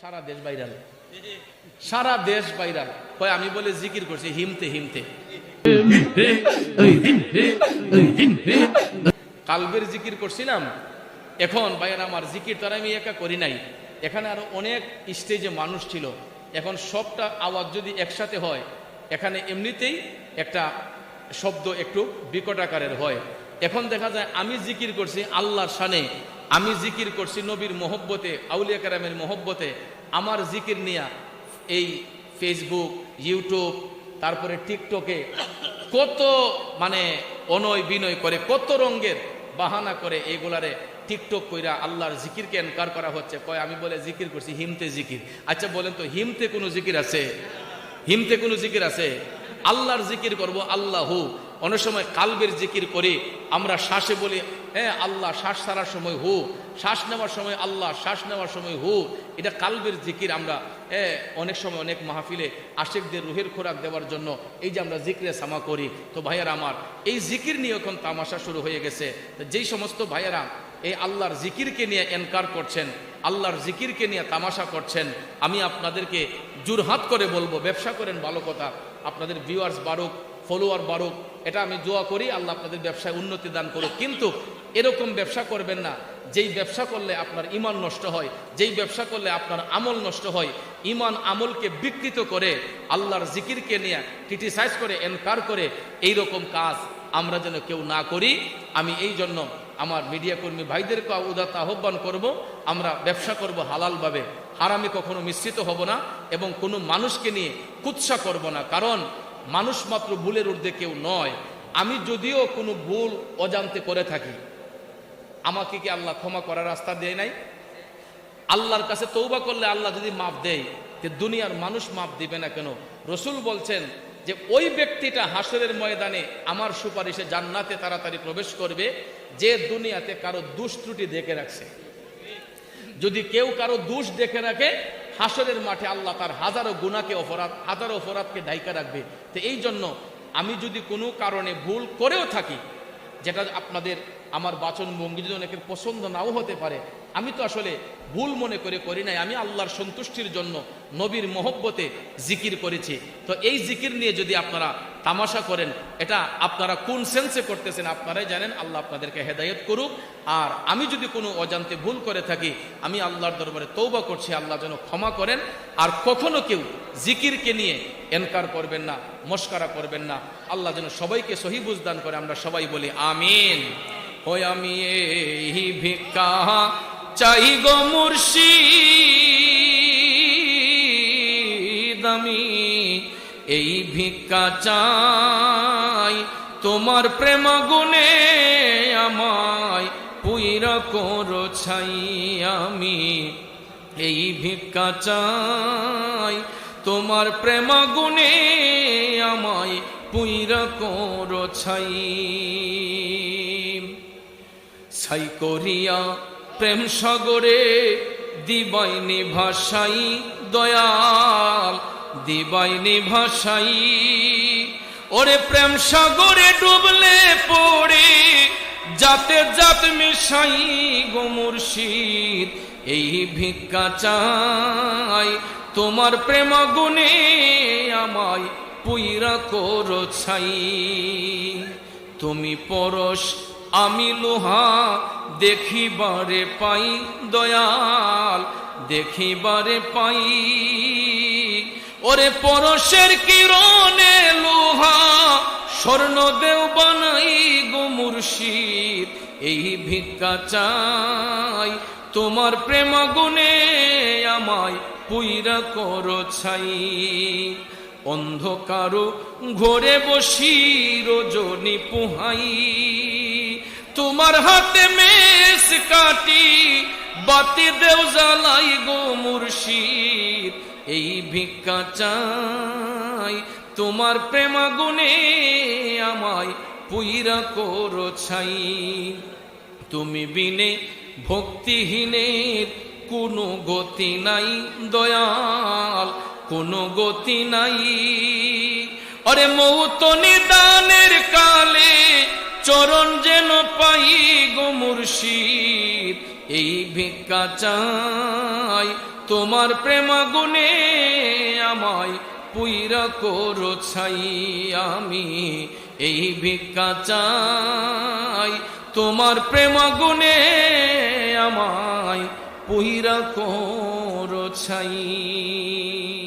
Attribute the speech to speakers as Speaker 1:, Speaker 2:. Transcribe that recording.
Speaker 1: সারা দেশ বাইরাল সারা দেশ বাইরাল কয়, আমি বলে জিকির করছি, হিমতে হিমতে। কালবের জিকির করছিলাম। এখন ভাইয়ের আমার জিকির তারা আমি একা করি নাই। এখানে আরও অনেক স্টেজে মানুষ ছিল। এখন সবটা আওয়াজ যদি একসাথে হয়, এখানে এমনিতেই একটা শব্দ একটু বিকট আকারের হয়। এখন দেখা যায় আমি জিকির করছি আল্লাহর শানে। আমি জিকির করছি নবীর মোহব্বতে, আউলিয়া কারামের মোহব্বতে, আমার জিকির নিয়া এই ফেসবুক ইউটিউব তারপরে টিকটকে কত মানে অনয় বিনয় করে, কত রঙ্গের বাহানা করে এগুলারে টিকটক কইরা আল্লাহর জিকিরকে এনকার করা হচ্ছে। কয়, আমি বলে জিকির করছি, হিমতে জিকির। আচ্ছা বলেন তো, হিমতে কোনো জিকির আছে? হিমতে কোনো জিকির আছে? আল্লাহর জিকির করব আল্লাহু। অনেক সময় কালবের জিকির করি, আমরা শ্বাসে বলি হ্যাঁ আল্লাহ, শ্বাস ছাড়ার সময় হু, শ্বাস নেওয়ার সময় আল্লাহ, শ্বাস নেওয়ার সময় হু। এটা কালবের জিকির আমরা অনেক সময় অনেক মাহফিলে আশেকদের রুহের খোরাক দেওয়ার জন্য এই যে আমরা জিক্রে সামা করি। তো ভাইয়ারা আমার, এই জিকির নিয়ে এখন তামাশা শুরু হয়ে গেছে। যেই সমস্ত ভাইয়ারা এই আল্লাহর জিকিরকে নিয়ে এনকার করছেন, আল্লাহর জিকিরকে নিয়ে তামাশা করছেন, আমি আপনাদেরকে জুরহাত করে বলব, ব্যবসা করেন ভালো কথা। আপনাদের ভিউয়ার্স বাড়ুক ফলোয়ার বাড়ুক, এটা আমি দোয়া করি, আল্লাহ আপনাদের ব্যবসায় উন্নতি দান করুক। কিন্তু এরকম ব্যবসা করবেন না। যেই ব্যবসা করলে আপনার ইমান নষ্ট হয়, যেই ব্যবসা করলে আপনার আমল নষ্ট হয়, ইমান আমলকে বিকৃত করে, আল্লাহর জিকিরকে নিয়ে ক্রিটিসাইজ করে, এনকার করে এই রকম কাজ আমরা যেন কেউ না করি। আমি এই জন্য আমার মিডিয়া কর্মী ভাইদেরকে উদাত্ত আহ্বান করব, আমরা ব্যবসা করব হালালভাবে। হারামে কখনো মিশ্রিত হব না এবং কোনো মানুষকে নিয়ে কুৎসা করব না। কারণ মানুষ মাত্র ভুলের ঊর্ধ্বে কেউ নয়। আমি যদিও কোনো ভুল অজান্তে করে থাকি আমাকে কি আল্লাহ ক্ষমা করার রাস্তা দেয় নাই? আল্লাহর কাছে তৌবা করলে আল্লাহ যদি মাপ দেয়, যে দুনিয়ার মানুষ মাপ দিবে না কেন? রসুল বলছেন যে ওই ব্যক্তিটা হাসরের ময়দানে আমার সুপারিশে জান্নাতে তাড়াতাড়ি প্রবেশ করবে, যে দুনিয়াতে কারও দুষ্ত্রুটি দেখে রাখছে। যদি কেউ কারও দুষ দেখে রাখে, হাসরের মাঠে আল্লাহ তার হাজারো গুণাকে অপরাধ, হাজারো অপরাধকে দায়িকা রাখবে। তো এই জন্য আমি যদি কোনো কারণে ভুল করেও থাকি যেটা আপনাদের আমার বাচন ভঙ্গি যদি অনেকের পছন্দ নাও হতে পারে আমি তো আসলে ভুল মনে করে করি নাই, আমি আল্লাহর সন্তুষ্টির জন্য নবীর মহব্বতে জিকির করেছি। তো এই জিকির নিয়ে যদি আপনারা তামাশা করেন, এটা আপনারা কোন সেন্সে করতেছেন আপনারাই জানেন, আল্লাহ আপনাদেরকে হেদায়ত করুক। আর আমি যদি কোনো অজান্তে ভুল করে থাকি, আমি আল্লাহর দরবারে তৌবা করছি, আল্লাহ যেন ক্ষমা করেন। আর কখনো কেউ জিকিরকে নিয়ে এনকার করবেন না, মস্কারা করবেন না। আল্লাহ যেন সবাইকে সহি বুঝদান করে, আমরা সবাই বলি, আমিন। ওই আমি এই ভিক্ষা চাই গো মুর্শিদ আমি। এই ভিক্ষা চাই তোমার প্রেম গুণে আমায় পুইরা করো ছাই আমি। এই ভিক্ষা চাই তোমার প্রেম গুণে আমায় পুইরা করো ছাই। ছাই করিয়া প্রেম সাগরে দিবাইনি ভাষাই দয়াল দিবাইনি ভাষাই। ওরে প্রেম সাগরে ডুবলে পড়ে যাতে জাত মিশাই গো এই ভিক্ষা চাই। তোমার প্রেম গুণে আমায় পুইরা করো ছাই। তুমি পরশ আমি লোহা দেখিবারে পাই, দয়াল দেখিবারে পাই। ওরে পরশের কিরণে লোহা স্বর্ণ দেও বানাই গো মুর্শিদ, এই ভিক্ষা চাই। তোমার প্রেম গুণে আমায় পুইরা করো ছাই। অন্ধকার ঘরে বসি, রজনী পুহাই। তোমার হাতে মেস কাটি, বাতি দেও জ্বালাই গো মুর্শিদ। এই ভিক্ষা চাই, তোমার প্রেম গুণে আমায় পুইরা করো ছাই। তুমি বিনে ভক্তিহীনের কোনো গতি নাই, দয়াল, কোনো গতি নাই। অরে মৌত নিদানের কালে চরণ যেন পাই গো
Speaker 2: এই ভিক্ষা চাই। তোমার প্রেম গুণে আমায় পুইরা করো ছাই আমি, এই ভিক্ষা চাই। তোমার প্রেম গুণে আমায় পুইরা করো ছাই।